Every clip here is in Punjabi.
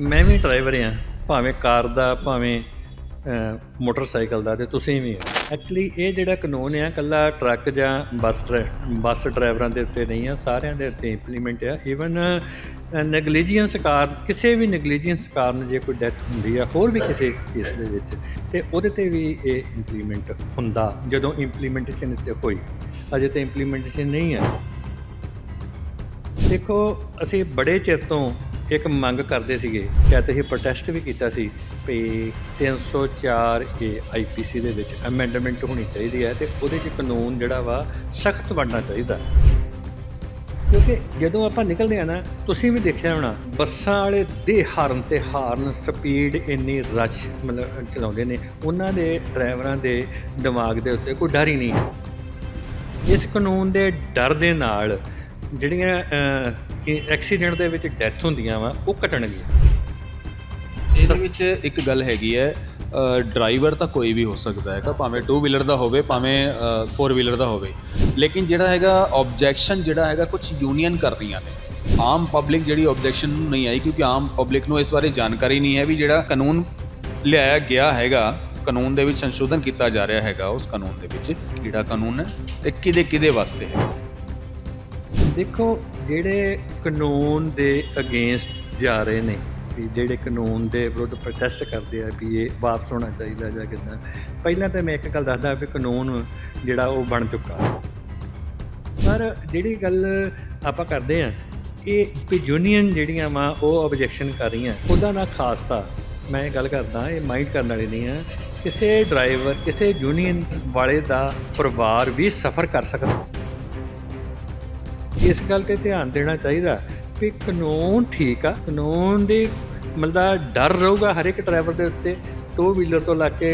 ਮੈਂ ਵੀ ਡਰਾਈਵਰ ਹਾਂ, ਭਾਵੇਂ ਕਾਰ ਦਾ, ਭਾਵੇਂ ਮੋਟਰਸਾਈਕਲ ਦਾ ਤੇ ਤੁਸੀਂ ਵੀ ਆ ਐਕਚੁਅਲੀ ਇਹ ਜਿਹੜਾ ਕਾਨੂੰਨ ਆ ਕੱਲਾ ਟਰੱਕ ਜਾਂ ਬੱਸ ਡਰਾ- ਬੱਸ ਡਰਾਈਵਰਾਂ ਦੇ ਉੱਤੇ ਨਹੀਂ ਆ, ਸਾਰਿਆਂ ਦੇ ਉੱਤੇ ਇੰਪਲੀਮੈਂਟ ਆ। ਈਵਨ ਨੈਗਲੀਜੀਅੰਸ ਕਾਰਨ ਕਿਸੇ ਵੀ ਨੈਗਲੀਜੀਅੰਸ ਕਾਰਨ ਜੇ ਕੋਈ ਡੈਥ ਹੁੰਦੀ ਆ, ਹੋਰ ਵੀ ਕਿਸੇ ਕੇਸ ਦੇ ਵਿੱਚ, ਤੇ ਉਹਦੇ ਤੇ ਵੀ ਇਹ ਇੰਪਲੀਮੈਂਟ ਹੁੰਦਾ, ਜਦੋਂ ਇੰਪਲੀਮੈਂਟੇਸ਼ਨ ਤੇ ਹੋਈ। ਅਜੇ ਤੇ ਇੰਪਲੀਮੈਂਟੇਸ਼ਨ ਨਹੀਂ ਆ। ਦੇਖੋ, ਅਸੀਂ ਬੜੇ ਚਿਰ ਤੋਂ ਇੱਕ ਮੰਗ ਕਰਦੇ ਸੀਗੇ ਕਿ ਅਸੀਂ ਪ੍ਰੋਟੈਸਟ ਵੀ ਕੀਤਾ ਸੀ ਵੀ 304 ਏ ਆਈਪੀਸੀ ਦੇ ਵਿੱਚ ਅਮੈਂਡਮੈਂਟ ਹੋਣੀ ਚਾਹੀਦੀ ਹੈ ਤੇ ਉਹਦੇ 'ਚ ਕਾਨੂੰਨ ਜਿਹੜਾ ਵਾ ਸਖਤ ਬਣਨਾ ਚਾਹੀਦਾ। ਕਿਉਂਕਿ ਜਦੋਂ ਆਪਾਂ ਨਿਕਲਦੇ ਆ ਨਾ, ਤੁਸੀਂ ਵੀ ਦੇਖਿਆ ਹੋਣਾ, ਬੱਸਾਂ ਵਾਲੇ ਦੇ ਹਾਰਨ ਤੇ ਹਾਰਨ ਸਪੀਡ ਇੰਨੀ ਰਸ਼ ਮਤਲਬ ਚਲਾਉਂਦੇ ਨੇ, ਉਹਨਾਂ ਦੇ ਡਰਾਈਵਰਾਂ ਦੇ ਦਿਮਾਗ ਦੇ ਉੱਤੇ ਕੋਈ ਡਰ ਹੀ ਨਹੀਂ। ਹੈ ਇਸ ਕਾਨੂੰਨ ਦੇ ਡਰ ਦੇ ਨਾਲ ਜਿਹੜੀਆਂ ਐਕਸੀਡੈਂਟ ਦੇ ਵਿੱਚ ਡੈਥ ਹੁੰਦੀਆਂ ਵਾ, ਉਹ ਘਟਣਗੀਆਂ। ਇਹਦੇ ਵਿੱਚ ਇੱਕ ਗੱਲ ਹੈਗੀ ਹੈ ਡਰਾਈਵਰ ਤਾਂ ਕੋਈ ਵੀ ਹੋ ਸਕਦਾ ਹੈਗਾ, ਭਾਵੇਂ 2 ਵੀਲਰ ਦਾ ਹੋਵੇ, ਭਾਵੇਂ 4 ਵੀਲਰ ਦਾ ਹੋਵੇ। ਲੇਕਿਨ ਜਿਹੜਾ ਹੈਗਾ ਆਬਜੈਕਸ਼ਨ ਜਿਹੜਾ ਹੈਗਾ ਕੁਝ ਯੂਨੀਅਨ ਕਰ ਰਹੀਆਂ ਨੇ। ਆਮ ਪਬਲਿਕ ਜਿਹੜੀ ਆਬਜੈਕਸ਼ਨ ਨੂੰ ਨਹੀਂ ਆਈ, ਕਿਉਂਕਿ ਆਮ ਪਬਲਿਕ ਨੂੰ ਇਸ ਬਾਰੇ ਜਾਣਕਾਰੀ ਨਹੀਂ ਹੈ ਵੀ ਜਿਹੜਾ ਕਾਨੂੰਨ ਲਿਆਇਆ ਗਿਆ ਹੈਗਾ, ਕਾਨੂੰਨ ਦੇ ਵਿੱਚ ਸੰਸ਼ੋਧਨ ਕੀਤਾ ਜਾ ਰਿਹਾ ਹੈਗਾ, ਉਸ ਕਾਨੂੰਨ ਦੇ ਵਿੱਚ ਕਿਹੜਾ ਕਾਨੂੰਨ ਹੈ ਤੇ ਕਿਹਦੇ ਕਿਹਦੇ ਵਾਸਤੇ ਹੈ। ਦੇਖੋ, ਜਿਹੜੇ ਕਾਨੂੰਨ ਦੇ ਅਗੇਂਸਟ ਜਾ ਰਹੇ ਨੇ, ਵੀ ਜਿਹੜੇ ਕਾਨੂੰਨ ਦੇ ਵਿਰੁੱਧ ਪ੍ਰੋਟੈਸਟ ਕਰਦੇ ਆ ਵੀ ਇਹ ਵਾਪਸ ਹੋਣਾ ਚਾਹੀਦਾ ਜਾਂ ਕਿੱਦਾਂ, ਪਹਿਲਾਂ ਤਾਂ ਮੈਂ ਇੱਕ ਗੱਲ ਦੱਸਦਾ ਵੀ ਕਾਨੂੰਨ ਜਿਹੜਾ ਉਹ ਬਣ ਚੁੱਕਾ। ਪਰ ਜਿਹੜੀ ਗੱਲ ਆਪਾਂ ਕਰਦੇ ਆ, ਇਹ ਵੀ ਯੂਨੀਅਨ ਜਿਹੜੀਆਂ ਵਾ, ਉਹ ਆਬਜੈਕਸ਼ਨ ਕਰ ਰਹੀਆਂ। ਉਹਦਾ ਨਾ ਖਾਸਤਾ ਮੈਂ ਗੱਲ ਕਰਦਾ, ਇਹ ਮਾਈਂਡ ਕਰਨ ਵਾਲੇ ਨਹੀਂ ਆ। ਕਿਸੇ ਡਰਾਈਵਰ ਕਿਸੇ ਯੂਨੀਅਨ ਵਾਲੇ ਦਾ ਪਰਿਵਾਰ ਵੀ ਸਫਰ ਕਰ ਸਕਦਾ। ਇਸ ਗੱਲ ਤੇ ਧਿਆਨ ਦੇਣਾ ਚਾਹੀਦਾ ਕਿ ਕਾਨੂੰਨ ਠੀਕ ਆ। ਕਾਨੂੰਨ ਦੇ ਮਤਲਬ ਡਰ ਰਹੂਗਾ ਹਰ ਇੱਕ ਡਰਾਈਵਰ ਦੇ ਉੱਤੇ। ਟੂ ਵੀਲਰ ਤੋਂ ਲੈ ਕੇ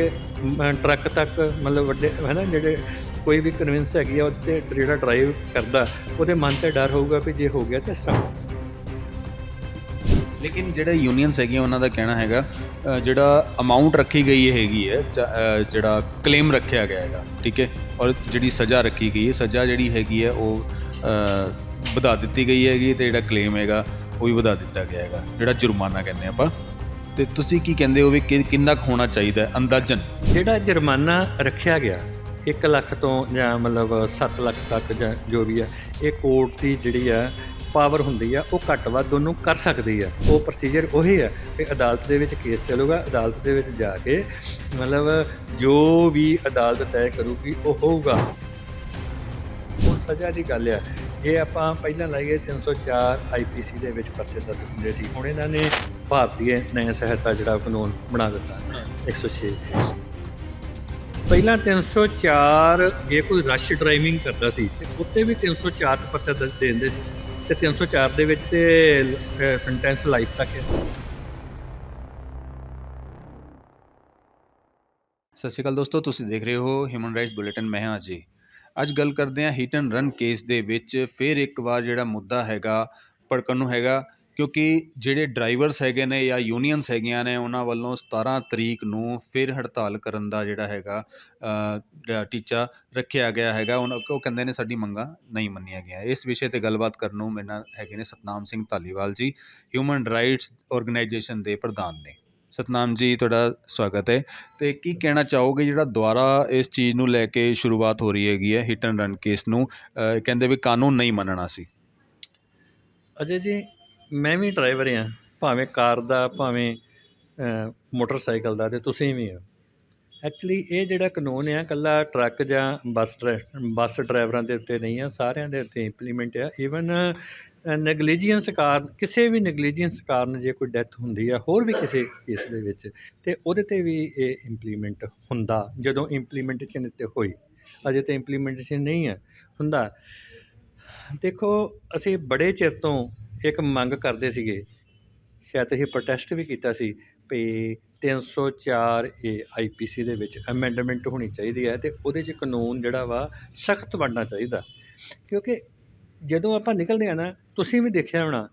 ਟਰੱਕ ਤੱਕ ਮਤਲਬ ਵੱਡੇ, ਹੈ ਨਾ, ਜਿਹੜੇ ਕੋਈ ਵੀ ਕਨਵਿੰਸ ਹੈਗੀ ਆ, ਉਹਦੇ ਤੇ ਜਿਹੜਾ ਡਰਾਈਵ ਕਰਦਾ, ਉਹਦੇ ਮਨ ਤੇ ਡਰ ਹੋਊਗਾ ਵੀ ਜੇ ਹੋ ਗਿਆ ਤਾਂ ਇਸ ਲੇਕਿਨ ਜਿਹੜੇ ਯੂਨੀਅਨਸ ਹੈਗੀਆਂ, ਉਹਨਾਂ ਦਾ ਕਹਿਣਾ ਹੈਗਾ ਜਿਹੜਾ ਅਮਾਉਂਟ ਰੱਖੀ ਗਈ ਹੈਗੀ ਹੈ, ਚ- ਜਿਹੜਾ ਕਲੇਮ ਰੱਖਿਆ ਗਿਆ ਹੈਗਾ, ਠੀਕ ਹੈ? ਔਰ ਜਿਹੜੀ ਸਜ਼ਾ ਰੱਖੀ ਗਈ ਹੈ, ਸਜ਼ਾ ਜਿਹੜੀ ਹੈਗੀ ਹੈ, ਉਹ ਵਧਾ ਦਿੱਤੀ ਗਈ ਹੈਗੀ ਤੇ ਜਿਹੜਾ ਕਲੇਮ ਹੈਗਾ, ਉਹ ਵੀ ਵਧਾ ਦਿੱਤਾ ਗਿਆ ਹੈਗਾ, ਜਿਹੜਾ ਜੁਰਮਾਨਾ ਕਹਿੰਦੇ ਆਪਾਂ। ਤੇ ਤੁਸੀਂ ਕੀ ਕਹਿੰਦੇ ਹੋ ਵੀ ਕਿੰਨਾ ਕੁ ਹੋਣਾ ਚਾਹੀਦਾ ਹੈ ਅੰਦਾਜ਼ਨ? ਜਿਹੜਾ ਜੁਰਮਾਨਾ ਰੱਖਿਆ ਗਿਆ 1 ਲੱਖ ਤੋਂ ਜਾਂ ਮਤਲਬ 7 ਲੱਖ ਤੱਕ ਜਾਂ ਜੋ ਵੀ ਹੈ ਇਹ ਕੋਰਟ ਦੀ ਜਿਹੜੀ ਆ ਪਾਵਰ ਹੁੰਦੀ ਆ, ਉਹ ਘੱਟ ਵੱਧ ਉਹਨੂੰ ਕਰ ਸਕਦੀ ਆ। ਉਹ ਪ੍ਰੋਸੀਜਰ ਉਹੀ ਆ ਕਿ ਅਦਾਲਤ ਦੇ ਵਿੱਚ ਕੇਸ ਚੱਲੂਗਾ, ਅਦਾਲਤ ਦੇ ਵਿੱਚ ਜਾ ਕੇ ਮਤਲਬ ਜੋ ਵੀ ਅਦਾਲਤ ਤੈਅ ਕਰੂਗੀ, ਉਹ ਹੋਊਗਾ। ਸਜ਼ਾ ਦੀ ਗੱਲ ਆ। ਜੇ ਆਪਾਂ ਪਹਿਲਾਂ ਲਾਈਏ 304 ਆਈਪੀਸੀ ਦੇ ਵਿੱਚ ਪਰਚੇ ਦਰਜ ਹੁੰਦੇ ਸੀ, ਹੁਣ ਇਹਨਾਂ ਨੇ ਭਾਰਤੀ ਨਿਆਂ ਸਹਾਇਤਾ ਜਿਹੜਾ ਕਾਨੂੰਨ ਬਣਾ ਦਿੱਤਾ 106 ਪਹਿਲਾਂ 304 ਜੇ ਕੋਈ ਰਸ਼ ਡਰਾਈਵਿੰਗ ਕਰਦਾ ਸੀ, ਤੇ ਉੱਤੇ ਵੀ 304 ਚ ਪਰਚਾ ਦਰਜ ਦੇ ਦਿੰਦੇ ਸੀ। ਤੇ 304 ਦੇ ਵਿੱਚ ਤੇ ਸੈਂਟੈਂਸ ਲਾਈਫ ਤੱਕ ਹੈ ਸਤਿ ਸ਼੍ਰੀ ਅਕਾਲ ਦੋਸਤੋ, ਤੁਸੀਂ ਦੇਖ ਰਹੇ ਹੋ ਹਿਊਮਨ ਰਾਈਟਸ ਬੁਲੇਟਿਨ ਮੈਂ ਹਾਂ ਅਜੇ। ਅੱਜ ਗੱਲ ਕਰਦੇ ਹਾਂ ਹਿਟ ਐਂਡ ਰਨ ਕੇਸ ਦੇ ਵਿੱਚ। ਫਿਰ ਇੱਕ ਵਾਰ ਜਿਹੜਾ ਮੁੱਦਾ ਹੈਗਾ, ਭੜਕਣ ਨੂੰ ਹੈਗਾ, ਕਿਉਂਕਿ ਜਿਹੜੇ ਡਰਾਈਵਰਸ ਹੈਗੇ ਨੇ ਜਾਂ ਯੂਨੀਅਨਸ ਹੈਗੀਆਂ ਨੇ, ਉਹਨਾਂ ਵੱਲੋਂ 17 ਤਰੀਕ ਨੂੰ ਫਿਰ ਹੜਤਾਲ ਕਰਨ ਦਾ ਜਿਹੜਾ ਹੈਗਾ ਟੀਚਾ ਰੱਖਿਆ ਗਿਆ ਹੈਗਾ। ਉਹਨਾਂ ਉਹ ਕਹਿੰਦੇ ਨੇ ਸਾਡੀ ਮੰਗਾਂ ਨਹੀਂ ਮੰਨੀਆਂ ਗਈਆਂ। ਇਸ ਵਿਸ਼ੇ ਤੇ ਗੱਲਬਾਤ ਕਰਨ ਨੂੰ ਮੇਰੇ ਨਾਲ ਹੈਗੇ ਨੇ ਸਤਨਾਮ ਸਿੰਘ ਧਾਲੀਵਾਲ ਜੀ ਹਿਊਮਨ ਰਾਈਟਸ ਆਰਗੇਨਾਈਜੇਸ਼ਨ ਦੇ ਪ੍ਰਧਾਨ ਨੇ। ਸਤਨਾਮ ਜੀ ਤੁਹਾਡਾ ਸਵਾਗਤ ਹੈ। ਤੇ ਕੀ ਕਹਿਣਾ ਚਾਹੋਗੇ ਜਿਹੜਾ ਦੁਬਾਰਾ ਇਸ ਚੀਜ਼ ਨੂੰ ਲੈ ਕੇ ਸ਼ੁਰੂਆਤ ਹੋ ਰਹੀ ਹੈਗੀ ਹੈ ਹਿਟ ਐਂਡ ਰਨ ਕੇਸ ਨੂੰ? ਅਹ ਕਹਿੰਦੇ ਵੀ ਕਾਨੂੰਨ ਨਹੀਂ ਮੰਨਣਾ ਸੀ। ਅਜੇ ਜੀ ਮੈਂ ਵੀ ਡਰਾਈਵਰ ਹਾਂ ਭਾਵੇਂ ਕਾਰ ਦਾ ਭਾਵੇਂ ਅ, ਮੋਟਰਸਾਈਕਲ ਦਾ ਤੇ ਤੁਸੀਂ ਵੀ ਹੋ। ਐਕਚੁਲੀ ਇਹ ਜਿਹੜਾ ਕਾਨੂੰਨ ਆ, ਇਕੱਲਾ ਟਰੱਕ ਜਾਂ ਬੱਸ ਡਰਾ- ਬੱਸ ਡਰਾਈਵਰਾਂ ਦੇ ਉੱਤੇ ਨਹੀਂ ਆ, ਸਾਰਿਆਂ ਦੇ ਉੱਤੇ ਇੰਪਲੀਮੈਂਟ ਆ। ਈਵਨ ਨੈਗਲੀਜੀਅੰਸ ਕਾਰਨ, ਕਿਸੇ ਵੀ ਨੈਗਲੀਜੀਅੰਸ ਕਾਰਨ ਜੇ ਕੋਈ ਡੈਥ ਹੁੰਦੀ ਆ, ਹੋਰ ਵੀ ਕਿਸੇ ਕੇਸ ਦੇ ਵਿੱਚ, ਤੇ ਉਹਦੇ ਤੇ ਵੀ ਇਹ ਇੰਪਲੀਮੈਂਟ ਹੁੰਦਾ, ਜਦੋਂ ਇੰਪਲੀਮੈਂਟੇਸ਼ਨ ਤੇ ਹੋਈ। ਅਜੇ ਤੇ ਇੰਪਲੀਮੈਂਟੇਸ਼ਨ ਨਹੀਂ ਹੈ ਹੁੰਦਾ। ਦੇਖੋ, ਅਸੀਂ ਬੜੇ ਚਿਰ ਤੋਂ ਇੱਕ ਮੰਗ ਕਰਦੇ ਸੀਗੇ, ਸ਼ਾਇਦ ਅਸੀਂ ਪ੍ਰੋਟੈਸਟ ਵੀ ਕੀਤਾ ਸੀ, ਵੀ 304 ਏ ਆਈਪੀਸੀ ਦੇ ਵਿੱਚ ਅਮੈਂਡਮੈਂਟ ਹੋਣੀ ਚਾਹੀਦੀ ਹੈ ਤੇ ਉਹਦੇ 'ਚ ਕਾਨੂੰਨ ਜਿਹੜਾ ਵਾ ਸਖਤ ਬਣਨਾ ਚਾਹੀਦਾ। ਕਿਉਂਕਿ ਜਦੋਂ ਆਪਾਂ ਨਿਕਲਦੇ ਆ ਨਾ, ਤੁਸੀਂ ਵੀ ਦੇਖਿਆ ਹੋਣਾ,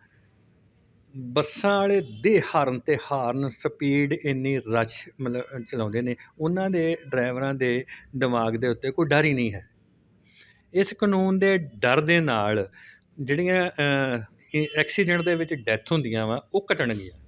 ਬੱਸਾਂ ਵਾਲੇ ਦੇ ਹਾਰਨ ਤੇ ਹਾਰਨ ਸਪੀਡ ਇੰਨੀ ਰਸ਼ ਮਤਲਬ ਚਲਾਉਂਦੇ ਨੇ, ਉਹਨਾਂ ਦੇ ਡਰਾਈਵਰਾਂ ਦੇ ਦਿਮਾਗ ਦੇ ਉੱਤੇ ਕੋਈ ਡਰ ਹੀ ਨਹੀਂ ਹੈ। ਇਸ ਕਾਨੂੰਨ ਦੇ ਡਰ ਦੇ ਨਾਲ ਜਿਹੜੀਆਂ ਐਕਸੀਡੈਂਟ ਦੇ ਵਿੱਚ ਡੈਥ ਹੁੰਦੀਆਂ ਵਾ, ਉਹ ਘਟਣਗੀਆਂ।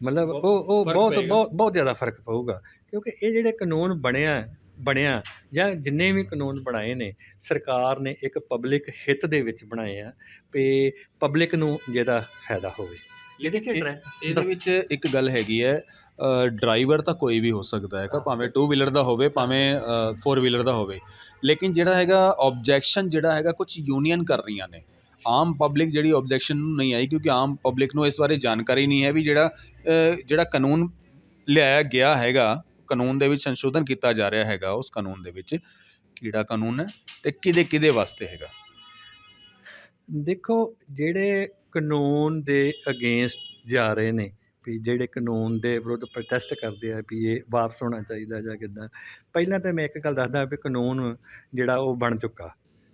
ਮਤਲਬ ਉਹ ਉਹ ਬਹੁਤ। ਬਹੁਤ ਬਹੁਤ ਜ਼ਿਆਦਾ ਫ਼ਰਕ ਪਊਗਾ। ਕਿਉਂਕਿ ਇਹ ਜਿਹੜੇ ਕਾਨੂੰਨ ਬਣਿਆ ਬਣਿਆ ਜਾਂ ਜਿੰਨੇ ਵੀ ਕਾਨੂੰਨ ਬਣਾਏ ਨੇ ਸਰਕਾਰ ਨੇ ਇੱਕ ਪਬਲਿਕ ਹਿੱਤ ਦੇ ਵਿੱਚ ਬਣਾਏ ਆ ਵੀ ਪਬਲਿਕ ਨੂੰ ਜਿਹਦਾ ਫਾਇਦਾ ਹੋਵੇ। ਇਹਦੇ ਚ ਇਹਦੇ ਵਿੱਚ ਇੱਕ ਗੱਲ ਹੈਗੀ ਹੈ ਡਰਾਈਵਰ ਤਾਂ ਕੋਈ ਵੀ ਹੋ ਸਕਦਾ ਹੈਗਾ ਭਾਵੇਂ 2 ਵੀਲਰ ਦਾ ਹੋਵੇ ਭਾਵੇਂ 4 ਵੀਲਰ ਦਾ ਹੋਵੇ। ਲੇਕਿਨ ਜਿਹੜਾ ਹੈਗਾ ਆਬਜੈਕਸ਼ਨ ਜਿਹੜਾ ਹੈਗਾ ਕੁਝ ਯੂਨੀਅਨ ਕਰ ਰਹੀਆਂ ਨੇ। ਆਮ ਪਬਲਿਕ ਜਿਹੜੀ ਓਬਜੈਕਸ਼ਨ ਨੂੰ ਨਹੀਂ ਆਈ, ਕਿਉਂਕਿ ਆਮ ਪਬਲਿਕ ਨੂੰ ਇਸ ਬਾਰੇ ਜਾਣਕਾਰੀ ਨਹੀਂ ਹੈ ਵੀ ਜਿਹੜਾ ਜਿਹੜਾ ਕਾਨੂੰਨ ਲਿਆਇਆ ਗਿਆ ਹੈਗਾ, ਕਾਨੂੰਨ ਦੇ ਵਿੱਚ ਸੰਸ਼ੋਧਨ ਕੀਤਾ ਜਾ ਰਿਹਾ ਹੈਗਾ ਉਸ ਕਾਨੂੰਨ ਦੇ ਵਿੱਚ, ਕਿਹੜਾ ਕਾਨੂੰਨ ਹੈ ਤੇ ਕਿਹਦੇ ਕਿਹਦੇ ਵਾਸਤੇ ਹੈਗਾ? ਦੇਖੋ, ਜਿਹੜੇ ਕਾਨੂੰਨ ਦੇ ਅਗੇਂਸਟ ਜਾ ਰਹੇ ਨੇ, ਵੀ ਜਿਹੜੇ ਕਾਨੂੰਨ ਦੇ ਵਿਰੁੱਧ ਪ੍ਰੋਟੈਸਟ ਕਰਦੇ ਆ, ਵੀ ਇਹ ਵਾਪਸ ਹੋਣਾ ਚਾਹੀਦਾ ਜਾਂ ਕਿੱਦਾਂ, ਪਹਿਲਾਂ ਤਾਂ ਮੈਂ ਇੱਕ ਗੱਲ ਦੱਸਦਾ ਵੀ ਕਾਨੂੰਨ ਜਿਹੜਾ ਉਹ ਬਣ ਚੁੱਕਾ।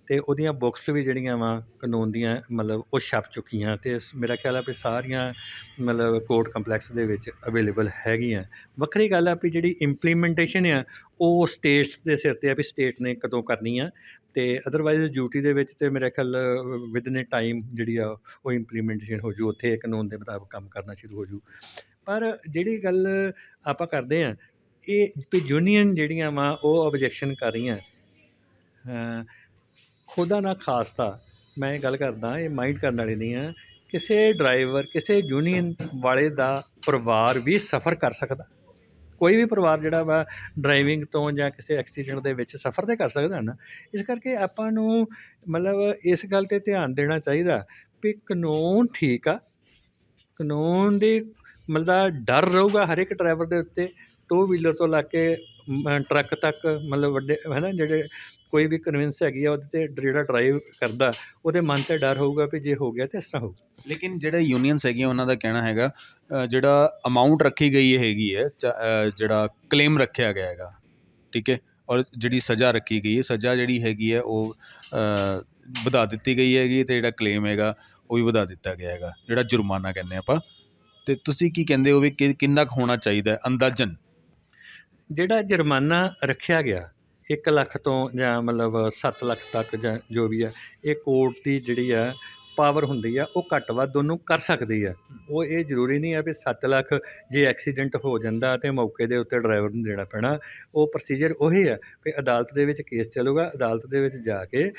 ਅਤੇ ਉਹਦੀਆਂ ਬੁੱਕਸ ਵੀ ਜਿਹੜੀਆਂ ਵਾ ਕਾਨੂੰਨ ਦੀਆਂ, ਮਤਲਬ ਉਹ ਛਪ ਚੁੱਕੀਆਂ ਅਤੇ ਮੇਰਾ ਖਿਆਲ ਆ ਵੀ ਸਾਰੀਆਂ, ਮਤਲਬ ਕੋਰਟ ਕੰਪਲੈਕਸ ਦੇ ਵਿੱਚ ਅਵੇਲੇਬਲ ਹੈਗੀਆਂ। ਵੱਖਰੀ ਗੱਲ ਆ ਵੀ ਜਿਹੜੀ ਇੰਪਲੀਮੈਂਟੇਸ਼ਨ ਆ, ਉਹ ਸਟੇਟਸ ਦੇ ਸਿਰ ਤੇ ਆ ਵੀ ਸਟੇਟ ਨੇ ਕਦੋਂ ਕਰਨੀ ਆ ਅਤੇ ਅਦਰਵਾਈਜ਼ ਡਿਊਟੀ ਦੇ ਵਿੱਚ ਤਾਂ ਮੇਰਾ ਖਿਆਲ ਵਿਦਨ ਏ ਟਾਈਮ ਜਿਹੜੀ ਆ, ਉਹ ਇੰਪਲੀਮੈਂਟੇਸ਼ਨ ਹੋ ਜੂ, ਉੱਥੇ ਕਾਨੂੰਨ ਦੇ ਮੁਤਾਬਕ ਕੰਮ ਕਰਨਾ ਸ਼ੁਰੂ ਹੋ ਜੂ। ਪਰ ਜਿਹੜੀ ਗੱਲ ਆਪਾਂ ਕਰਦੇ ਆ, ਇਹ ਵੀ ਯੂਨੀਅਨ ਜਿਹੜੀਆਂ ਵਾ, ਉਹ ਆਬਜੈਕਸ਼ਨ ਕਰ ਰਹੀਆਂ। ਖੁਦਾ ਨਾ ਖਾਸਤਾ ਮੈਂ ਇਹ ਗੱਲ ਕਰਦਾ ਇਹ ਮਾਈਂਡ ਕਰਨ ਵਾਲੇ ਨਹੀਂ ਆ ਕਿਸੇ ਡਰਾਈਵਰ ਕਿਸੇ ਯੂਨੀਅਨ ਵਾਲੇ ਦਾ ਪਰਿਵਾਰ ਵੀ ਸਫਰ ਕਰ ਸਕਦਾ। ਕੋਈ ਵੀ ਪਰਿਵਾਰ ਜਿਹੜਾ ਵਾ ਡਰਾਈਵਿੰਗ ਤੋਂ ਜਾਂ ਕਿਸੇ ਐਕਸੀਡੈਂਟ ਦੇ ਵਿੱਚ ਸਫਰ ਤੇ ਕਰ ਸਕਦਾ ਨਾ ਇਸ ਕਰਕੇ ਆਪਾਂ ਨੂੰ ਮਤਲਬ ਇਸ ਗੱਲ ਤੇ ਧਿਆਨ ਦੇਣਾ ਚਾਹੀਦਾ ਵੀ ਕਾਨੂੰਨ ਠੀਕ ਆ। ਕਾਨੂੰਨ ਦੀ ਮਤਲਬ ਡਰ ਰਹੂਗਾ ਹਰ ਇੱਕ ਡਰਾਈਵਰ ਦੇ ਉੱਤੇ ਟੂ ਵੀਲਰ ਤੋਂ ਲੈ ਕੇ ਮ, ਟਰੱਕ ਤੱਕ ਮਤਲਬ ਵੱਡੇ ਹੈ ਨਾ ਜਿਹੜੇ ਕੋਈ ਵੀ ਕਨਵਿੰਸ ਹੈਗੀ ਆ ਉਹਦੇ ਤੇ ਜਿਹੜਾ ਡਰਾਈਵ ਕਰਦਾ ਉਹਦੇ ਮਨ ਤੇ ਡਰ ਹੋਊਗਾ ਵੀ ਜੇ ਹੋ ਗਿਆ ਤੇ ਇਸ ਤਰ੍ਹਾਂ ਹੋਊ। ਲੇਕਿਨ ਜਿਹੜੇ ਯੂਨੀਅਨਸ ਹੈਗੀਆਂ ਉਹਨਾਂ ਦਾ ਕਹਿਣਾ ਹੈਗਾ ਅ, ਜਿਹੜਾ ਅਮਾਉਂਟ ਰੱਖੀ ਗਈ ਹੈਗੀ ਹੈ ਚ- ਅ, ਜਿਹੜਾ ਕਲੇਮ ਰੱਖਿਆ ਗਿਆ ਹੈਗਾ ਠੀਕ ਹੈ? ਔਰ ਜਿਹੜੀ ਸਜ਼ਾ ਰੱਖੀ ਗਈ ਹੈ ਸਜ਼ਾ ਜਿਹੜੀ ਹੈਗੀ ਹੈ ਉਹ ਅ, ਵਧਾ ਦਿੱਤੀ ਗਈ ਹੈਗੀ ਤੇ ਜਿਹੜਾ ਕਲੇਮ ਹੈਗਾ ਉਹ ਵੀ ਵਧਾ ਦਿੱਤਾ ਗਿਆ ਹੈਗਾ ਜਿਹੜਾ ਜੁਰਮਾਨਾ ਕਹਿੰਦੇ ਆਪਾਂ। ਤੇ ਤੁਸੀਂ ਕੀ ਕਹਿੰਦੇ ਹੋ ਵੀ ਕਿ- ਕਿੰਨਾ ਕੁ ਹੋਣਾ ਚਾਹੀਦਾ ਹੈ ਅੰਦਾਜ਼ਨ? ਜਿਹੜਾ ਜੁਰਮਾਨਾ ਰੱਖਿਆ ਗਿਆ ਇੱਕ ਲੱਖ ਤੋਂ ਜਾਂ ਮਤਲਬ ਸੱਤ ਲੱਖ ਤੱਕ ਜਾਂ ਜੋ ਵੀ ਹੈ, ਇਹ ਕੋਰਟ ਦੀ ਜਿਹੜੀ ਹੈ ਪਾਵਰ ਹੁੰਦੀ ਆ ਉਹ ਘੱਟ ਵੱਧ ਦੋਨੋਂ ਕਰ ਸਕਦੀ ਆ। ਉਹ ਇਹ ਜ਼ਰੂਰੀ ਨਹੀਂ ਆ ਵੀ 7 ਲੱਖ ਜੇ ਐਕਸੀਡੈਂਟ ਹੋ ਜਾਂਦਾ ਤੇ ਮੌਕੇ ਦੇ ਉੱਤੇ ਡਰਾਈਵਰ ਨੂੰ ਦੇਣਾ ਪੈਣਾ ਉਹ ਪ੍ਰੋਸੀਜਰ ਉਹੀ ਆ ਵੀ ਅਦਾਲਤ ਦੇ ਵਿੱਚ ਕੇਸ ਚੱਲੂਗਾ ਅਦਾਲਤ ਦੇ ਵਿੱਚ ਜਾ ਕੇ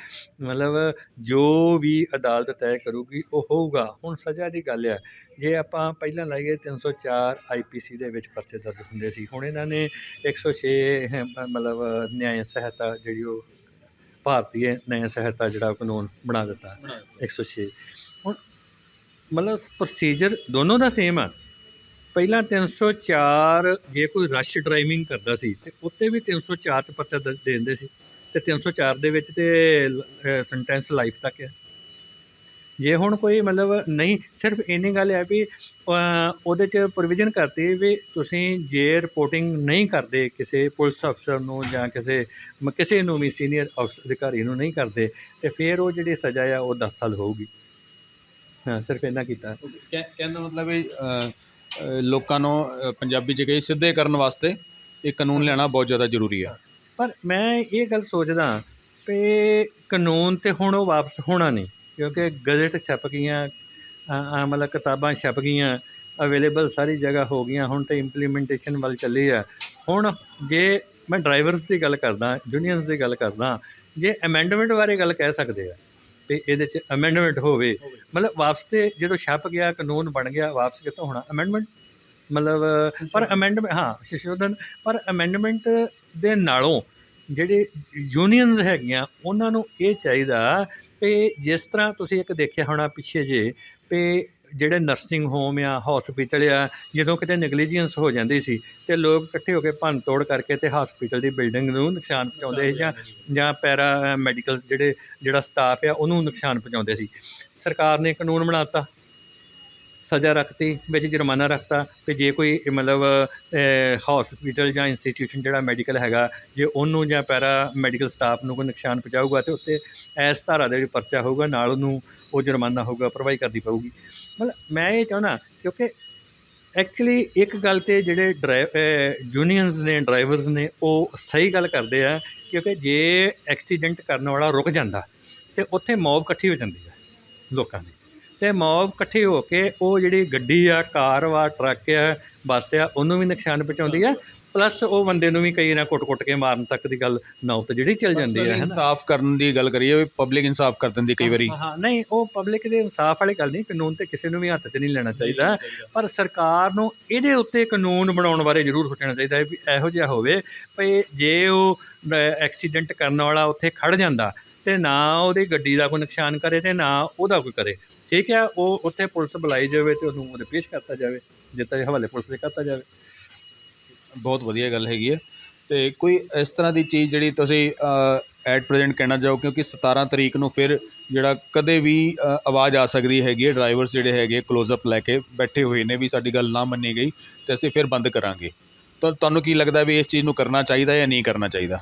ਮਤਲਬ ਜੋ ਵੀ ਅਦਾਲਤ ਤੈਅ ਕਰੂਗੀ ਉਹ ਹੋਊਗਾ। ਹੁਣ ਸਜ਼ਾ ਦੀ ਗੱਲ ਆ ਜੇ ਆਪਾਂ ਪਹਿਲਾਂ ਲਾਈਏ 304 ਆਈਪੀਸੀ ਦੇ ਵਿੱਚ ਪਰਚੇ ਦਰਜ ਹੁੰਦੇ ਸੀ ਹੁਣ ਇਹਨਾਂ ਨੇ 106 ਹੈ, ਮ- ਮਤਲਬ ਨਿਆਂ ਸਹਾਇਤਾ ਜਿਹੜੀ ਉਹ ਭਾਰਤੀ ਨਿਆਂ ਸਹਾਇਤਾ ਜਿਹੜਾ ਕਾਨੂੰਨ ਬਣਾ ਦਿੱਤਾ 106 ਹੁਣ ਮਤਲਬ ਪ੍ਰੋਸੀਜਰ ਦੋਨੋਂ ਦਾ ਸੇਮ ਆ। ਪਹਿਲਾਂ 304 ਜੇ ਕੋਈ ਰਸ਼ ਡਰਾਈਵਿੰਗ ਕਰਦਾ ਸੀ ਤੇ ਉੱਤੇ ਵੀ 304 ਚ ਪਰਚਾ ਦ- ਦੇ ਦਿੰਦੇ ਸੀ। ਤੇ 304 ਦੇ ਵਿੱਚ ਤੇ ਸੈਂਟੈਂਸ ਲਾਈਫ ਤੱਕ ਹੈ ਜੇ ਹੁਣ ਕੋਈ ਮਤਲਬ ਨਹੀਂ ਸਿਰਫ ਇੰਨੀ ਗੱਲ ਹੈ ਵੀ ਉਹਦੇ ਚ ਪ੍ਰੋਵੀਜ਼ਨ ਕਰਤੀ ਵੀ ਤੁਸੀਂ ਜੇ ਰਿਪੋਰਟਿੰਗ ਨਹੀਂ ਕਰਦੇ ਕਿਸੇ ਪੁਲਿਸ ਅਫਸਰ ਨੂੰ ਜਾਂ ਕਿਸੇ ਮ- ਕਿਸੇ ਨੂੰ ਵੀ ਸੀਨੀਅਰ ਅਧਿਕਾਰੀ ਨੂੰ ਨਹੀਂ ਕਰਦੇ ਤੇ ਫਿਰ ਉਹ ਜਿਹੜੀ ਸਜ਼ਾ ਆ ਉਹ 10 ਸਾਲ ਹੋਊਗੀ। ਹਾਂ ਸਿਰਫ ਇੰਨਾ ਕੀਤਾ। ਕਹਿਣ ਦਾ ਮਤਲਬ ਹੈ ਅ, ਅ, ਲੋਕਾਂ ਨੂੰ ਅ, ਪੰਜਾਬੀ ਚ ਕਹੀ ਸਿੱਧੇ ਕਰਨ ਵਾਸਤੇ ਇਹ ਕਾਨੂੰਨ ਲਿਆਉਣਾ ਬਹੁਤ ਜ਼ਿਆਦਾ ਜ਼ਰੂਰੀ ਹੈ ਪਰ ਮੈਂ ਇਹ ਗੱਲ ਸੋਚਦਾ ਕਿ ਕਾਨੂੰਨ ਤੇ ਹੁਣ ਉਹ ਵਾਪਸ ਹੋਣਾ ਨਹੀਂ। ਕਿਉਂਕਿ ਗਜ਼ਟ ਛਪ ਗਈਆਂ ਮਤਲਬ ਕਿਤਾਬਾਂ ਛਪ ਗਈਆਂ ਅਵੇਲੇਬਲ ਸਾਰੀ ਜਗ੍ਹਾ ਹੋ ਗਈਆਂ ਹੁਣ ਤੇ ਇੰਪਲੀਮੈਂਟੇਸ਼ਨ ਵੱਲ ਚੱਲੀ ਆ। ਹੁਣ ਜੇ ਮੈਂ ਡਰਾਈਵਰਸ ਦੀ ਗੱਲ ਕਰਦਾ ਯੂਨੀਅਨਸ ਦੀ ਗੱਲ ਕਰਦਾ ਜੇ ਅਮੈਂਡਮੈਂਟ ਬਾਰੇ ਗੱਲ ਕਹਿ ਸਕਦੇ ਆ ਵੀ ਇਹਦੇ ਚ ਅਮੈਂਡਮੈਂਟ ਹੋਵੇ ਮਤਲਬ ਵਾਪਸ ਤੇ ਜਦੋਂ ਛਪ ਗਿਆ ਕਾਨੂੰਨ ਬਣ ਗਿਆ ਵਾਪਸ ਕਿਤੋਂ ਹੋਣਾ? ਅਮੈਂਡਮੈਂਟ ਮਤਲਬ ਪਰ ਅਮੈਂਡਮੈਂਟ ਹਾਂ ਸੰਸ਼ੋਧਨ ਪਰ ਅਮੈਂਡਮੈਂਟ ਦੇ ਨਾਲੋਂ ਜਿਹੜੇ ਯੂਨੀਅਨਸ ਹੈਗੀਆਂ ਉਹਨਾਂ ਨੂੰ ਇਹ ਚਾਹੀਦਾ ਵੀ ਜਿਸ ਤਰ੍ਹਾਂ ਤੁਸੀਂ ਇੱਕ ਦੇਖਿਆ ਹੋਣਾ ਪਿੱਛੇ ਜੇ ਵੀ ਜਿਹੜੇ ਨਰਸਿੰਗ ਹੋਮ ਆ ਹਸਪੀਟਲ ਆ, ਜਦੋਂ ਕਿਤੇ ਨੈਗਲੀਜੀਅੰਸ ਹੋ ਜਾਂਦੀ ਸੀ, ਤੇ ਲੋਕ ਇਕੱਠੇ ਹੋ ਕੇ ਭੰਨ ਤੋੜ ਕਰਕੇ ਤੇ ਹਸਪੀਟਲ ਦੀ ਬਿਲਡਿੰਗ ਨੂੰ ਨੁਕਸਾਨ ਪਹੁੰਚਾਉਂਦੇ ਸੀ ਜਾਂ ਜਾਂ ਪੈਰਾ ਮੈਡੀਕਲ ਜਿਹੜੇ, ਜਿਹੜਾ ਸਟਾਫ ਆ, ਉਹਨੂੰ ਨੁਕਸਾਨ ਪਹੁੰਚਾਉਂਦੇ ਸੀ। ਸਰਕਾਰ ਨੇ ਕਾਨੂੰਨ ਬਣਾਤਾ ਸਜ਼ਾ ਰੱਖਤੀ, ਵਿੱਚ ਜੁਰਮਾਨਾ ਰੱਖਤਾ ਕਿ ਜੇ ਕੋਈ ਮਤਲਬ ਹਸਪੀਟਲ ਜਾਂ ਇੰਸਟੀਟਿਊਸ਼ਨ ਜਿਹੜਾ ਮੈਡੀਕਲ ਹੈਗਾ, ਜੇ ਉਹਨੂੰ ਜਾਂ ਪੈਰਾ ਮੈਡੀਕਲ ਸਟਾਫ ਨੂੰ ਕੋਈ ਨੁਕਸਾਨ ਪਹੁੰਚਾਊਗਾ ਤੇ ਉੱਤੇ ਇਸ ਧਾਰਾ ਦੇ ਵਿੱਚ ਪਰਚਾ ਹੋਊਗਾ, ਨਾਲ ਉਹਨੂੰ ਉਹ ਜੁਰਮਾਨਾ ਹੋਊਗਾ, ਭਰਵਾਈ ਕਰਨੀ ਪਊਗੀ। ਮਤਲਬ ਮੈਂ ਇਹ ਚਾਹੁੰਦਾ ਕਿਉਂਕਿ ਐਕਚੁਅਲੀ ਇੱਕ ਗੱਲ ਤੇ ਜਿਹੜੇ ਡਰਾਈਵ ਯੂਨੀਅਨਸ ਨੇ ਡਰਾਈਵਰਸ ਨੇ ਉਹ ਸਹੀ ਗੱਲ ਕਰਦੇ ਆ ਕਿਉਂਕਿ ਜੇ ਐਕਸੀਡੈਂਟ ਕਰਨ ਵਾਲਾ ਰੁਕ ਜਾਂਦਾ ਤੇ ਉੱਥੇ ਮੌਬ ਇਕੱਠੀ ਹੋ ਜਾਂਦੀ ਹੈ ਲੋਕਾਂ ਦੀ। ਤੇ ਮੌਬ ਇਕੱਠੇ ਹੋ ਕੇ ਉਹ ਜਿਹੜੀ ਗੱਡੀ ਆ ਕਾਰ ਵਾ ਟਰੱਕ ਆ ਬੱਸ ਆ ਉਹਨੂੰ ਵੀ ਨੁਕਸਾਨ ਪਹੁੰਚਾਉਂਦੀ ਆ। ਪਲੱਸ ਉਹ ਬੰਦੇ ਨੂੰ ਵੀ ਕਈ ਨਾ ਕੁੱਟ-ਕੁੱਟ ਕੇ ਮਾਰਨ ਤੱਕ ਦੀ ਗੱਲ ਨੌਬਤ ਜਿਹੜੀ ਚੱਲ ਜਾਂਦੀ ਹੈ ਇਨਸਾਫ ਕਰਨ ਦੀ ਗੱਲ ਕਰੀਏ ਪਬਲਿਕ ਇਨਸਾਫ ਕਰ ਦਿੰਦੀ ਕਈ ਵਾਰੀ। ਹਾਂ ਨਹੀਂ ਉਹ ਪਬਲਿਕ ਦੇ ਇਨਸਾਫ ਵਾਲੀ ਗੱਲ ਨਹੀਂ ਕਾਨੂੰਨ ਤੇ ਕਿਸੇ ਨੂੰ ਵੀ ਹੱਥ 'ਚ ਨਹੀਂ ਲੈਣਾ ਚਾਹੀਦਾ। ਪਰ ਸਰਕਾਰ ਨੂੰ ਇਹਦੇ ਉੱਤੇ ਕਾਨੂੰਨ ਬਣਾਉਣ ਬਾਰੇ ਜ਼ਰੂਰ ਸੋਚਣਾ ਚਾਹੀਦਾ ਹੈ ਵੀ ਇਹੋ ਜਿਹਾ ਹੋਵੇ ਭਈ ਜੇ ਉਹ ਐਕਸੀਡੈਂਟ ਕਰਨ ਵਾਲਾ ਉੱਥੇ ਖੜ ਜਾਂਦਾ ਤੇ ਨਾ ਉਹਦੀ ਗੱਡੀ ਦਾ ਕੋਈ ਨੁਕਸਾਨ ਕਰੇ ਤੇ ਨਾ ਉਹਦਾ ਕੋਈ ਕਰੇ। ਠੀਕ ਹੈ, ਉਹ ਉੱਥੇ ਪੁਲਿਸ ਬੁਲਾਈ ਜਾਵੇ ਤੇ ਉਹਨੂੰ ਉਹਦੇ ਪੇਸ਼ ਕਰਤਾ ਜਾਵੇ ਜਿੱਤਾ ਹਵਾਲੇ ਪੁਲਿਸ ਦੇ ਕਰਤਾ ਜਾਵੇ। ਬਹੁਤ ਵਧੀਆ ਗੱਲ ਹੈਗੀ ਹੈ। ਤੇ ਕੋਈ ਇਸ ਤਰ੍ਹਾਂ ਦੀ ਚੀਜ਼ ਜਿਹੜੀ ਤੁਸੀਂ ਐਟ ਪ੍ਰੈਜ਼ੈਂਟ ਕਹਿਣਾ ਚਾਹੋ, ਕਿਉਂਕਿ 17 ਤਰੀਕ ਨੂੰ ਫਿਰ ਜਿਹੜਾ ਕਦੇ ਵੀ ਆਵਾਜ਼ ਆ ਸਕਦੀ ਹੈਗੀ ਹੈ ਡਰਾਈਵਰਸ ਜਿਹੜੇ ਹੈਗੇ ਕਲੋਜ਼ਅਪ ਲੈ ਕੇ ਬੈਠੇ ਹੋਏ ਨੇ ਵੀ ਸਾਡੀ ਗੱਲ ਨਾ ਮੰਨੀ ਗਈ ਤੇ ਅਸੀਂ ਫਿਰ ਬੰਦ ਕਰਾਂਗੇ। ਤਾਂ ਤੁਹਾਨੂੰ ਕੀ ਲੱਗਦਾ ਵੀ ਇਸ ਚੀਜ਼ ਨੂੰ ਕਰਨਾ ਚਾਹੀਦਾ ਜਾਂ ਨਹੀਂ ਕਰਨਾ ਚਾਹੀਦਾ?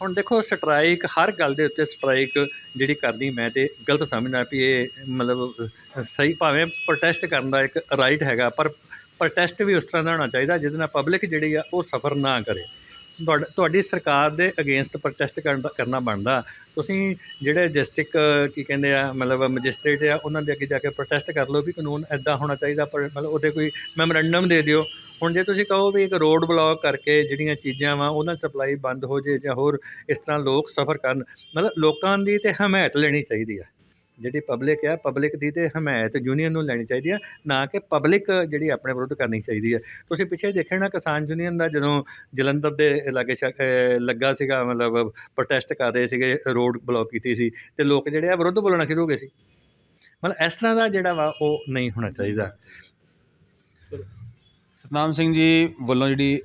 ਹੁਣ ਦੇਖੋ ਸਟ੍ਰਾਈਕ ਹਰ ਗੱਲ ਦੇ ਉੱਤੇ ਸਟ੍ਰਾਈਕ ਜਿਹੜੀ ਕਰਨੀ, ਮੈਂ ਤੇ ਗਲਤ ਸਮਝਦਾ ਵੀ ਇਹ ਮਤਲਬ ਸਹੀ ਭਾਵੇਂ ਪ੍ਰੋਟੈਸਟ ਕਰਨ ਦਾ ਇੱਕ ਰਾਈਟ ਹੈਗਾ, ਪਰ ਪ੍ਰੋਟੈਸਟ ਵੀ ਉਸ ਤਰ੍ਹਾਂ ਦਾ ਹੋਣਾ ਚਾਹੀਦਾ ਜਿਹਦੇ ਨਾਲ ਪਬਲਿਕ ਜਿਹੜੀ ਆ ਉਹ ਸਫਰ ਨਾ ਕਰੇ। ਤੁਹਾਡ- ਤੁਹਾਡੀ ਸਰਕਾਰ ਦੇ ਅਗੇਂਸਟ ਪ੍ਰੋਟੈਸਟ ਕਰਨਾ ਬਣਦਾ। ਤੁਸੀਂ ਜਿਹੜੇ ਡਿਸਟ੍ਰਿਕਟ ਕੀ ਕਹਿੰਦੇ ਆ, ਮਤਲਬ ਮੈਜਿਸਟ੍ਰੇਟ ਆ, ਉਹਨਾਂ ਦੇ ਅੱਗੇ ਜਾ ਕੇ ਪ੍ਰੋਟੈਸਟ ਕਰ ਲਓ ਵੀ ਕਾਨੂੰਨ ਐਦਾਂ ਹੋਣਾ ਚਾਹੀਦਾ, ਪਰ ਮਤਲਬ ਉਹਦੇ ਕੋਈ ਮੈਮੋਰੈਂਡਮ ਦੇ ਦਿਓ। ਹੁਣ ਜੇ ਤੁਸੀਂ ਕਹੋ ਵੀ ਇੱਕ ਰੋਡ ਬਲੌਕ ਕਰਕੇ ਜਿਹੜੀਆਂ ਚੀਜ਼ਾਂ ਵਾ, ਉਹਨਾਂ ਦੀ ਸਪਲਾਈ ਬੰਦ ਹੋ ਜੇ ਜਾਂ ਹੋਰ ਇਸ ਤਰ੍ਹਾਂ ਲੋਕ ਸਫ਼ਰ ਕਰਨ, ਮਤਲਬ ਲੋਕਾਂ ਦੀ ਤੇ ਹਮਾਇਤ ਲੈਣੀ ਚਾਹੀਦੀ ਆ। ਜਿਹੜੀ ਪਬਲਿਕ ਆ ਪਬਲਿਕ ਦੀ ਤੇ ਹਮਾਇਤ ਯੂਨੀਅਨ ਨੂੰ ਲੈਣੀ ਚਾਹੀਦੀ ਹੈ ਨਾ ਕਿ ਪਬਲਿਕ ਜਿਹੜੀ ਆਪਣੇ ਵਿਰੁੱਧ ਕਰਨੀ ਚਾਹੀਦੀ ਹੈ ਤੁਸੀਂ ਪਿੱਛੇ ਦੇਖਿਆ ਨਾ ਕਿਸਾਨ ਯੂਨੀਅਨ ਦਾ ਜਦੋਂ ਜਲੰਧਰ ਦੇ ਲਾਗੇ ਸ਼ਾ- ਲੱਗਾ ਸੀਗਾ, ਮਤਲਬ ਪ੍ਰੋਟੈਸਟ ਕਰ ਰਹੇ ਸੀਗੇ ਰੋਡ ਬਲੌਕ ਕੀਤੀ ਸੀ ਤੇ ਲੋਕ ਜਿਹੜੇ ਆ ਵਿਰੁੱਧ ਬੋਲਣਾ ਸ਼ੁਰੂ ਹੋ ਗਏ ਸੀ। ਮਤਲਬ ਇਸ ਤਰ੍ਹਾਂ ਦਾ ਜਿਹੜਾ ਵਾ ਉਹ ਨਹੀਂ ਹੋਣਾ ਚਾਹੀਦਾ। ਸਤਨਾਮ ਸਿੰਘ ਜੀ ਵੱਲੋਂ ਜਿਹੜੀ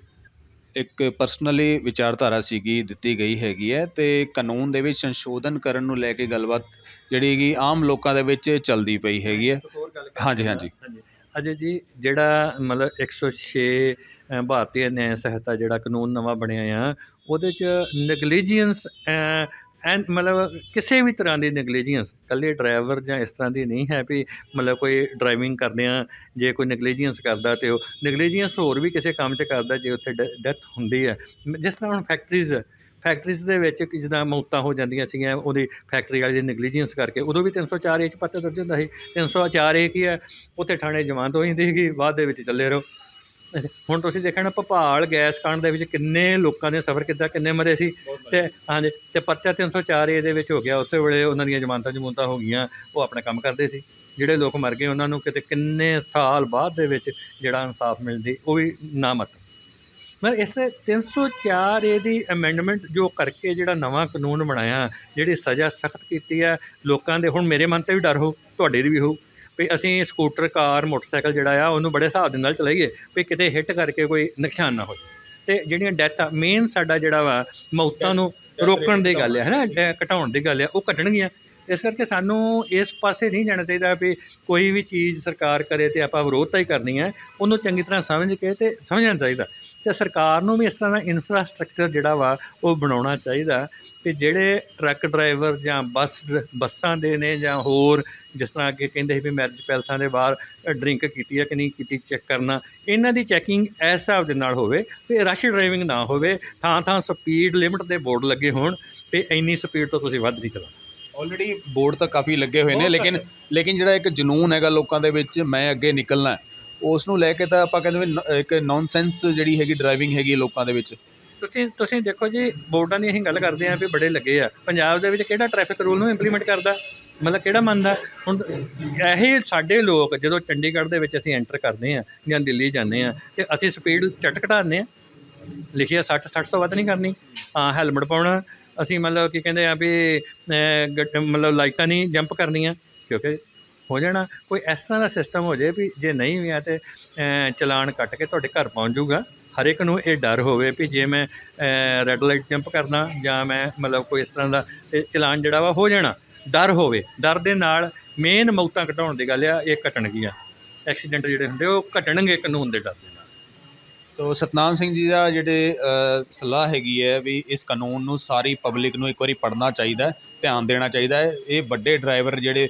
ਇੱਕ ਪਰਸਨਲੀ ਵਿਚਾਰਧਾਰਾ ਸੀਗੀ ਦਿੱਤੀ ਗਈ ਹੈਗੀ ਹੈ ਤੇ ਕਾਨੂੰਨ ਦੇ ਵਿੱਚ ਸੰਸ਼ੋਧਨ ਕਰਨ ਨੂੰ ਲੈ ਕੇ ਗੱਲਬਾਤ ਜਿਹੜੀ ਕਿ ਆਮ ਲੋਕਾਂ ਦੇ ਵਿੱਚ ਚੱਲਦੀ ਪਈ ਹੈਗੀ ਹੈ ਹਾਂਜੀ, ਹਾਂਜੀ। ਅਜੇ ਜੀ ਜਿਹੜਾ ਮਤਲਬ 106 ਅ, ਭਾਰਤੀ ਨਿਆਂ ਸਹਾਇਤਾ ਜਿਹੜਾ ਕਾਨੂੰਨ ਨਵਾਂ ਬਣਿਆ ਆ ਉਹਦੇ ਚ ਨੈਗਲੀਜੀਅੰਸ ਐਂਡ ਮਤਲਬ ਕਿਸੇ ਵੀ ਤਰ੍ਹਾਂ ਦੀ ਨੈਗਲੀਜੀਅੰਸ ਕੱਲੇ ਡਰਾਈਵਰ ਜਾਂ ਇਸ ਤਰ੍ਹਾਂ ਦੀ ਨਹੀਂ ਹੈ ਵੀ ਮਤਲਬ ਕੋਈ ਡਰਾਈਵਿੰਗ ਕਰਦੇ ਆ, ਜੇ ਕੋਈ ਨੈਗਲੀਜੀਅੰਸ ਕਰਦਾ ਤੇ ਉਹ ਨੈਗਲੀਜੀਅੰਸ ਹੋਰ ਵੀ ਕਿਸੇ ਕੰਮ 'ਚ ਕਰਦਾ ਜੇ ਉੱਥੇ ਡੈਥ ਹੁੰਦੀ ਹੈ। ਜਿਸ ਤਰ੍ਹਾਂ ਹੁਣ ਫੈਕਟਰੀਜ਼ ਫੈਕਟਰੀਜ਼ ਦੇ ਵਿੱਚ ਜਿੱਦਾਂ ਮੌਤਾਂ ਹੋ ਜਾਂਦੀਆਂ ਸੀਗੀਆਂ, ਉਹਦੀ ਫੈਕਟਰੀ ਵਾਲੀ ਦੀ ਨੈਗਲੀਜੀਅੰਸ ਕਰਕੇ, ਉਦੋਂ ਵੀ 304 ਏ 'ਚ ਪਤਾ ਦਰਜ ਹੁੰਦਾ ਸੀ 304 ਏ ਕੀ ਹੈ, ਉੱਥੇ ਥਾਣੇ ਜ਼ਮਾਨਤ ਹੋ ਜਾਂਦੀ ਸੀਗੀ, ਬਾਅਦ ਦੇ ਵਿੱਚ ਚੱਲੇ ਰਹੋ। ਹੁਣ ਤੁਸੀਂ ਦੇਖਣਾ ਭੋਪਾਲ ਗੈਸ ਕਾਂਡ ਦੇ ਵਿੱਚ ਕਿੰਨੇ ਲੋਕਾਂ ਨੇ ਸਫ਼ਰ ਕੀਤਾ ਕਿੰਨੇ ਮਰੇ ਸੀ? ਤੇ ਹਾਂਜੀ ਤੇ ਪਰਚਾ 304 ਏ ਦੇ ਵਿੱਚ ਹੋ ਗਿਆ ਉਸੇ ਵੇਲੇ ਉਹਨਾਂ ਦੀਆਂ ਜ਼ਮਾਨਤਾਂ ਜ਼ਮੂਨਤਾਂ ਹੋ ਗਈਆਂ ਉਹ ਆਪਣਾ ਕੰਮ ਕਰਦੇ ਸੀ। ਜਿਹੜੇ ਲੋਕ ਮਰ ਗਏ ਉਹਨਾਂ ਨੂੰ ਕਿਤੇ ਕਿੰਨੇ ਸਾਲ ਬਾਅਦ ਦੇ ਵਿੱਚ ਜਿਹੜਾ ਇਨਸਾਫ ਮਿਲਦੀ ਉਹ ਵੀ ਨਾ ਮਤ ਮਤਲਬ ਇਸ 304 ਏ ਦੀ ਅਮੈਂਡਮੈਂਟ ਜੋ ਕਰਕੇ ਜਿਹੜਾ ਨਵਾਂ ਕਾਨੂੰਨ ਬਣਾਇਆ ਜਿਹੜੀ ਸਜ਼ਾ ਸਖਤ ਕੀਤੀ ਹੈ ਲੋਕਾਂ ਦੇ ਹੁਣ ਮੇਰੇ ਮਨ ਤੇ ਵੀ ਡਰ ਹੋ ਤੁਹਾਡੇ ਦੀ ਵੀ ਹੋ। ਵੀ ਅਸੀਂ ਸਕੂਟਰ, ਕਾਰ, ਮੋਟਰਸਾਈਕਲ ਜਿਹੜਾ ਆ, ਉਹਨੂੰ ਬੜੇ ਹਿਸਾਬ ਦੇ ਨਾਲ ਚਲਾਈਏ ਵੀ ਕਿਤੇ ਹਿੱਟ ਕਰਕੇ ਕੋਈ ਨੁਕਸਾਨ ਨਾ ਹੋਵੇ ਤੇ ਜਿਹੜੀਆਂ ਡੈਥ ਆ ਮੇਨ ਸਾਡਾ ਜਿਹੜਾ ਵਾ, ਮੌਤਾਂ ਨੂੰ ਰੋਕਣ ਦੀ ਗੱਲ ਹੈ ਨਾ ਅਹ ਘਟਾਉਣ ਦੀ ਗੱਲ ਆ, ਉਹ ਘਟਣਗੀਆਂ। ਇਸ ਕਰਕੇ ਸਾਨੂੰ ਇਸ ਪਾਸੇ ਨਹੀਂ ਜਾਣਾ ਚਾਹੀਦਾ ਵੀ ਕੋਈ ਵੀ ਚੀਜ਼ ਸਰਕਾਰ ਕਰੇ ਤੇ ਆਪਾਂ ਵਿਰੋਧਤਾ ਹੀ ਕਰਨੀ ਹੈ ਉਹਨੂੰ ਚੰਗੀ ਤਰ੍ਹਾਂ ਸਮਝ ਕੇ ਤੇ ਸਮਝਣਾ ਚਾਹੀਦਾ। ਤੇ ਸਰਕਾਰ ਨੂੰ ਵੀ ਇਸ ਤਰ੍ਹਾਂ ਦਾ ਇਨਫਰਾਸਟ੍ਰਕਚਰ ਜਿਹੜਾ ਵਾ ਉਹ ਬਣਾਉਣਾ ਚਾਹੀਦਾ ਕਿ ਜਿਹੜੇ ਟਰੱਕ ਡਰਾਈਵਰ ਜਾਂ ਬੱਸ ਬੱਸਾਂ ਦੇ ਨੇ ਜਾਂ ਹੋਰ ਜਿਸ ਤਰ੍ਹਾਂ ਅੱਗੇ ਕਹਿੰਦੇ ਸੀ ਵੀ ਮੈਰਿਜ ਪੈਲਸਾਂ ਦੇ ਬਾਹਰ ਡਰਿੰਕ ਕੀਤੀ ਹੈ ਕਿ ਨਹੀਂ ਕੀਤੀ ਚੈੱਕ ਕਰਨਾ ਇਹਨਾਂ ਦੀ ਚੈਕਿੰਗ ਇਸ ਹਿਸਾਬ ਦੇ ਨਾਲ ਹੋਵੇ ਵੀ ਰਸ਼ ਡਰਾਈਵਿੰਗ ਨਾ ਹੋਵੇ ਥਾਂ ਥਾਂ ਸਪੀਡ ਲਿਮਟ ਦੇ ਬੋਰਡ ਲੱਗੇ ਹੋਣ ਵੀ ਇੰਨੀ ਸਪੀਡ ਤੋਂ ਤੁਸੀਂ ਵੱਧ ਨਹੀਂ ਚਲਾਉਣਾ। ਆਲਰੇਡੀ ਬੋਰਡ ਤਾਂ ਕਾਫੀ ਲੱਗੇ ਹੋਏ ਨੇ ਲੇਕਿਨ ਲੇਕਿਨ ਜਿਹੜਾ ਇੱਕ ਜਨੂਨ ਹੈਗਾ ਲੋਕਾਂ ਦੇ ਵਿੱਚ ਮੈਂ ਅੱਗੇ ਨਿਕਲਣਾ ਉਸ ਨੂੰ ਲੈ ਕੇ ਤਾਂ ਆਪਾਂ ਕਹਿੰਦੇ ਵੀ ਨ- ਇੱਕ ਨੌਨਸੈਂਸ ਜਿਹੜੀ ਹੈਗੀ ਡਰਾਈਵਿੰਗ ਹੈਗੀ ਲੋਕਾਂ ਦੇ ਵਿੱਚ। ਤੁਸੀਂ ਤੁਸੀਂ ਦੇਖੋ ਜੀ ਬੋਰਡਾਂ ਦੀ ਅਸੀਂ ਗੱਲ ਕਰਦੇ ਆਂ ਵੀ ਬੜੇ ਲੱਗੇ ਆ। ਪੰਜਾਬ ਦੇ ਵਿੱਚ ਕਿਹੜਾ ਟ੍ਰੈਫਿਕ ਰੂਲ ਨੂੰ ਇੰਪਲੀਮੈਂਟ ਕਰਦਾ? ਮਤਲਬ ਕਿਹੜਾ ਮੰਨਦਾ? ਹੁਣ ਇਹ ਸਾਡੇ ਲੋਕ ਜਦੋਂ ਚੰਡੀਗੜ੍ਹ ਦੇ ਵਿੱਚ ਅਸੀਂ ਐਂਟਰ ਕਰਦੇ ਆ ਜਾਂ ਦਿੱਲੀ ਜਾਂਦੇ ਆ ਤੇ ਅਸੀਂ ਸਪੀਡ ਝਟ ਘਟਾਉਂਦੇ ਆ ਲਿਖਿਆ 60 60 ਤੋਂ ਵੱਧ ਨਹੀਂ ਕਰਨੀ। ਹਾਂ ਹੈਲਮਟ ਪਾਉਣਾ ਅਸੀਂ ਮਤਲਬ ਕੀ ਕਹਿੰਦੇ ਆ ਵੀ ਅਹ, ਮਤਲਬ ਲਾਈਟਾਂ ਨਹੀਂ ਜੰਪ ਕਰਨੀਆਂ ਕਿਉਂਕਿ ਹੋ ਜਾਣਾ, ਕੋਈ ਇਸ ਤਰ੍ਹਾਂ ਦਾ ਸਿਸਟਮ ਹੋ ਜਾਏ ਵੀ ਜੇ ਨਹੀਂ ਵੀ ਆ ਤੇ ਚਲਾਨ ਕੱਟ ਕੇ ਤੁਹਾਡੇ ਘਰ ਪਹੁੰਚ ਜਾਊਗਾ। ਹਰ ਇੱਕ ਨੂੰ ਇਹ ਡਰ ਹੋਵੇ ਵੀ ਜੇ ਮੈਂ ਰੈੱਡ ਲਾਈਟ ਜੰਪ ਕਰਨਾ ਜਾਂ ਮੈਂ ਮਤਲਬ ਕੋਈ ਇਸ ਤਰ੍ਹਾਂ ਦਾ ਤੇ ਚਲਾਨ ਜਿਹੜਾ ਵਾ ਹੋ ਜਾਣਾ, ਡਰ ਹੋਵੇ। ਡਰ ਦੇ ਨਾਲ ਮੇਨ ਮੌਤਾਂ ਘਟਾਉਣ ਦੀ ਗੱਲ ਆ, ਇਹ ਘਟਣਗੀਆਂ। ਐਕਸੀਡੈਂਟ ਜਿਹੜੇ ਹੁੰਦੇ ਉਹ ਘਟਣਗੇ ਕਾਨੂੰਨ ਦੇ ਡਰ ਦੇ ਨਾਲ। ਸੋ ਸਤਨਾਮ ਸਿੰਘ ਜੀ ਦਾ ਜਿਹੜੇ ਸਲਾਹ ਹੈਗੀ ਹੈ ਵੀ ਇਸ ਕਾਨੂੰਨ ਨੂੰ ਸਾਰੀ ਪਬਲਿਕ ਨੂੰ ਇੱਕ ਵਾਰੀ ਪੜ੍ਹਨਾ ਚਾਹੀਦਾ ਹੈ, ਧਿਆਨ ਦੇਣਾ ਚਾਹੀਦਾ ਹੈ। ਇਹ ਵੱਡੇ ਡਰਾਈਵਰ ਜਿਹੜੇ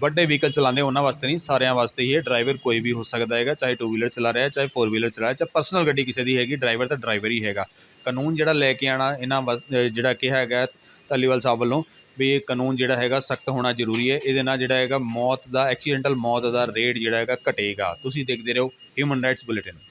ਵੱਡੇ ਵਹੀਕਲ ਚਲਾਉਂਦੇ ਉਹਨਾਂ ਵਾਸਤੇ ਨਹੀਂ, ਸਾਰਿਆਂ ਵਾਸਤੇ ਹੀ ਇਹ ਡਰਾਈਵਰ ਕੋਈ ਵੀ ਹੋ ਸਕਦਾ ਹੈਗਾ, ਚਾਹੇ ਟੂ ਵੀਲਰ ਚਲਾ ਰਿਹਾ ਚਾਹੇ ਫੋਰ ਵੀਲਰ ਚਲਾ ਰਿਹਾ ਚਾਹੇ ਪਰਸਨਲ ਗੱਡੀ ਕਿਸੇ ਦੀ ਹੈਗੀ, ਡਰਾਈਵਰ ਤਾਂ ਡਰਾਈਵਰ ਹੀ ਹੈਗਾ। ਕਾਨੂੰਨ ਜਿਹੜਾ ਲੈ ਕੇ ਆਣਾ, ਇਹਨਾਂ ਵਾਸ- ਜਿਹੜਾ ਕਿਹਾ ਹੈਗਾ ਧਾਲੀਵਾਲ ਸਾਹਿਬ ਵੱਲੋਂ ਵੀ ਇਹ ਕਾਨੂੰਨ ਜਿਹੜਾ ਹੈਗਾ ਸਖਤ ਹੋਣਾ ਜ਼ਰੂਰੀ ਹੈ। ਇਹਦੇ ਨਾਲ ਜਿਹੜਾ ਹੈਗਾ ਮੌਤ ਦਾ ਐਕਸੀਡੈਂਟਲ ਮੌਤ ਦਾ ਰੇਟ ਜਿਹੜਾ ਹੈਗਾ ਘਟੇਗਾ। ਤੁਸੀਂ ਦੇਖਦੇ ਰਹੋ ਹਿਊਮਨ ਰਾਈਟਸ ਬੁਲੇਟਿਨ